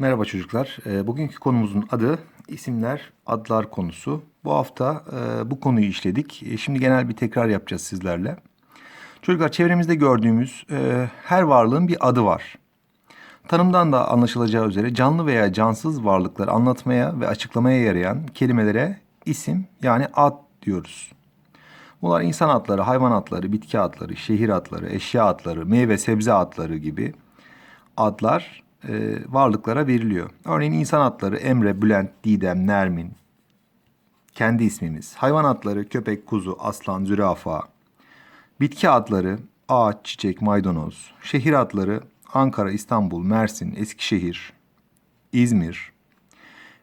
Merhaba çocuklar. Ee, Bugünkü konumuzun adı isimler, adlar konusu. Bu hafta e, bu konuyu işledik. E, Şimdi genel bir tekrar yapacağız sizlerle. Çocuklar çevremizde gördüğümüz e, her varlığın bir adı var. Tanımdan da anlaşılacağı üzere canlı veya cansız varlıkları anlatmaya ve açıklamaya yarayan kelimelere isim yani ad diyoruz. Bunlar insan adları, hayvan adları, bitki adları, şehir adları, eşya adları, meyve sebze adları gibi adlar e, varlıklara veriliyor. Örneğin insan adları Emre, Bülent, Didem, Nermin. Kendi ismimiz. Hayvan adları köpek, kuzu, aslan, zürafa. Bitki adları ağaç, çiçek, maydanoz. Şehir adları Ankara, İstanbul, Mersin, Eskişehir, İzmir.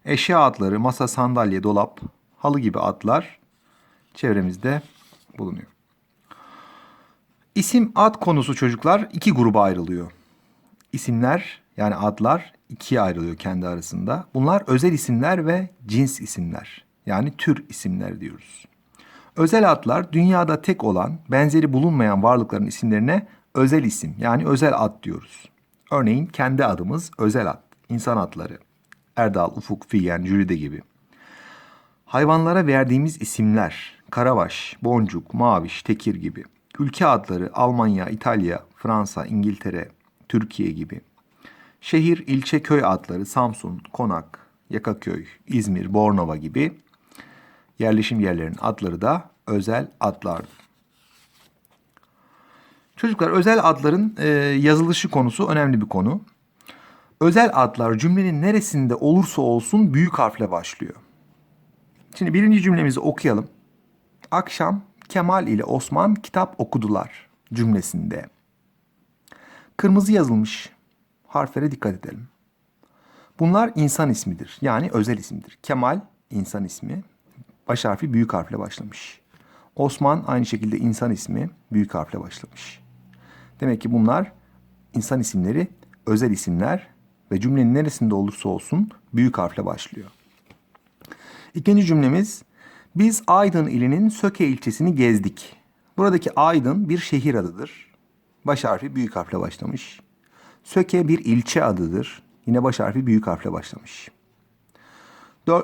Eşya adları masa, sandalye, dolap, halı gibi adlar çevremizde bulunuyor. İsim ad konusu çocuklar iki gruba ayrılıyor. İsimler yani adlar ikiye ayrılıyor kendi arasında. Bunlar özel isimler ve cins isimler. Yani tür isimler diyoruz. Özel adlar dünyada tek olan, benzeri bulunmayan varlıkların isimlerine özel isim yani özel ad diyoruz. Örneğin kendi adımız özel ad, insan adları. Erdal, Ufuk, Figen, Jülide gibi. Hayvanlara verdiğimiz isimler Karabaş, Boncuk, Maviş, Tekir gibi. Ülke adları Almanya, İtalya, Fransa, İngiltere, Türkiye gibi. Şehir, ilçe, köy adları Samsun, Konak, Yakaköy, İzmir, Bornova gibi. Yerleşim yerlerinin adları da özel adlardır. Çocuklar özel adların e, yazılışı konusu önemli bir konu. Özel adlar cümlenin neresinde olursa olsun büyük harfle başlıyor. Şimdi birinci cümlemizi okuyalım. Akşam Kemal ile Osman kitap okudular cümlesinde. Kırmızı yazılmış harflere dikkat edelim. Bunlar insan ismidir. Yani özel isimdir. Kemal insan ismi. Baş harfi büyük harfle başlamış. Osman aynı şekilde insan ismi büyük harfle başlamış. Demek ki bunlar insan isimleri, özel isimler ve cümlenin neresinde olursa olsun büyük harfle başlıyor. İkinci cümlemiz biz Aydın ilinin Söke ilçesini gezdik. Buradaki Aydın bir şehir adıdır. Baş harfi büyük harfle başlamış. Söke bir ilçe adıdır. Yine baş harfi büyük harfle başlamış.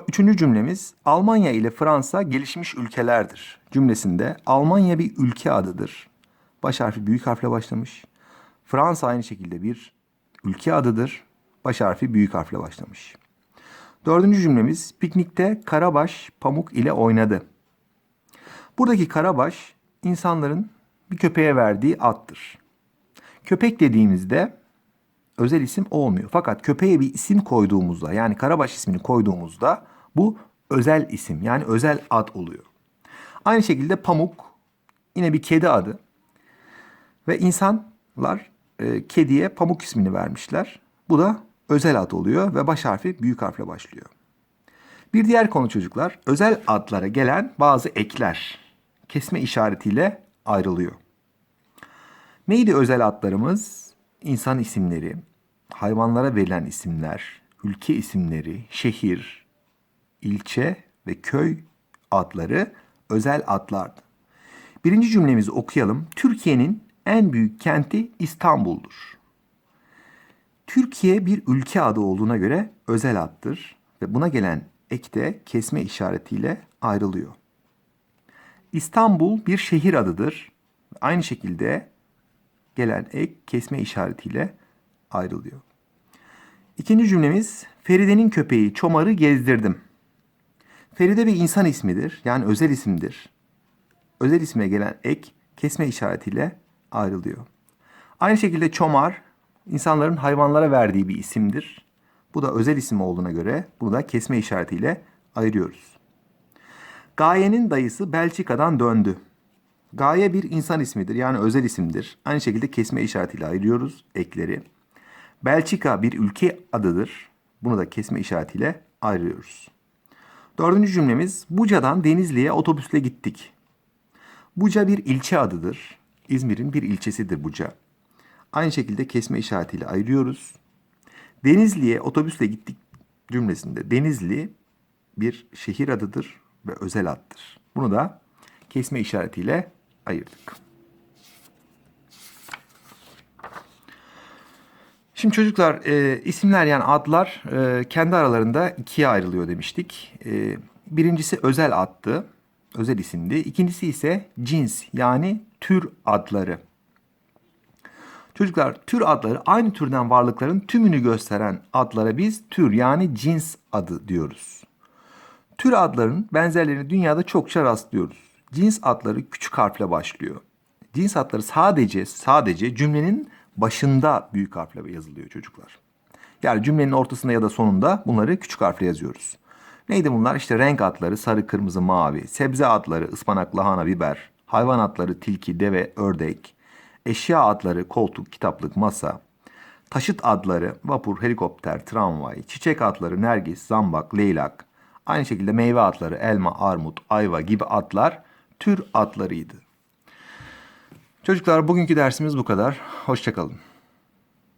Üçüncü cümlemiz Almanya ile Fransa gelişmiş ülkelerdir. Cümlesinde Almanya bir ülke adıdır. Baş harfi büyük harfle başlamış. Fransa aynı şekilde bir ülke adıdır. Baş harfi büyük harfle başlamış. Dördüncü cümlemiz piknikte Karabaş pamuk ile oynadı. Buradaki Karabaş insanların bir köpeğe verdiği addır. Köpek dediğimizde özel isim olmuyor. Fakat köpeğe bir isim koyduğumuzda yani Karabaş ismini koyduğumuzda bu özel isim yani özel ad oluyor. Aynı şekilde pamuk yine bir kedi adı ve insanlar e, kediye pamuk ismini vermişler. Bu da özel ad oluyor ve baş harfi büyük harfle başlıyor. Bir diğer konu çocuklar özel adlara gelen bazı ekler kesme işaretiyle ayrılıyor. Neydi özel adlarımız? İnsan isimleri, hayvanlara verilen isimler, ülke isimleri, şehir, ilçe ve köy adları özel adlardı. Birinci cümlemizi okuyalım. Türkiye'nin en büyük kenti İstanbul'dur. Türkiye bir ülke adı olduğuna göre özel addır ve buna gelen ek de kesme işaretiyle ayrılıyor. İstanbul bir şehir adıdır. Aynı şekilde gelen ek kesme işaretiyle ayrılıyor. İkinci cümlemiz Feride'nin köpeği Çomar'ı gezdirdim. Feride bir insan ismidir. Yani özel isimdir. Özel isme gelen ek kesme işaretiyle ayrılıyor. Aynı şekilde Çomar insanların hayvanlara verdiği bir isimdir. Bu da özel isim olduğuna göre bunu da kesme işaretiyle ayırıyoruz. Gaye'nin dayısı Belçika'dan döndü. Gaye bir insan ismidir yani özel isimdir. Aynı şekilde kesme işaretiyle ayırıyoruz ekleri. Belçika bir ülke adıdır. Bunu da kesme işaretiyle ayırıyoruz. Dördüncü cümlemiz Buca'dan Denizli'ye otobüsle gittik. Buca bir ilçe adıdır. İzmir'in bir ilçesidir Buca. Aynı şekilde kesme işaretiyle ayırıyoruz. Denizli'ye otobüsle gittik cümlesinde Denizli bir şehir adıdır ve özel addır. Bunu da kesme işaretiyle ayırdık. Şimdi çocuklar e, isimler yani adlar e, kendi aralarında ikiye ayrılıyor demiştik. E, birincisi özel addı, özel isimdi. İkincisi ise cins yani tür adları. Çocuklar tür adları aynı türden varlıkların tümünü gösteren adlara biz tür yani cins adı diyoruz. Tür adların benzerlerini dünyada çokça rastlıyoruz. Cins adları küçük harfle başlıyor. Cins adları sadece sadece cümlenin başında büyük harfle yazılıyor çocuklar. Yani cümlenin ortasında ya da sonunda bunları küçük harfle yazıyoruz. Neydi bunlar? İşte renk adları sarı, kırmızı, mavi, sebze adları ıspanak, lahana, biber, hayvan adları tilki, deve, ördek, eşya adları koltuk, kitaplık, masa, taşıt adları vapur, helikopter, tramvay, çiçek adları nergis, zambak, leylak, aynı şekilde meyve adları elma, armut, ayva gibi adlar tür adlarıydı. Çocuklar bugünkü dersimiz bu kadar. Hoşçakalın.